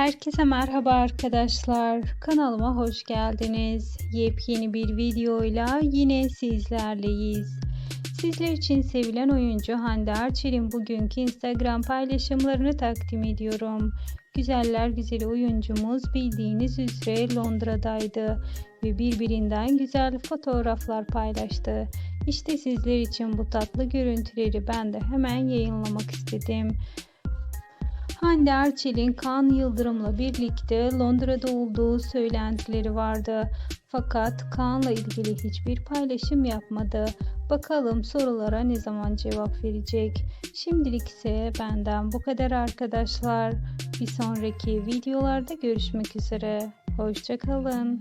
Herkese merhaba arkadaşlar. Kanalıma hoş geldiniz. Yepyeni bir videoyla yine sizlerleyiz. Sizler için sevilen oyuncu Hande Erçel'in bugünkü Instagram paylaşımlarını takdim ediyorum. Güzeller güzeli oyuncumuz bildiğiniz üzere Londra'daydı ve birbirinden güzel fotoğraflar paylaştı. İşte sizler için bu tatlı görüntüleri ben de hemen yayınlamak istedim. Hande Erçel'in Kaan Yıldırım'la birlikte Londra'da olduğu söylentileri vardı. Fakat Kaan'la ilgili hiçbir paylaşım yapmadı. Bakalım sorulara ne zaman cevap verecek. Şimdilik ise benden bu kadar arkadaşlar. Bir sonraki videolarda görüşmek üzere. Hoşçakalın.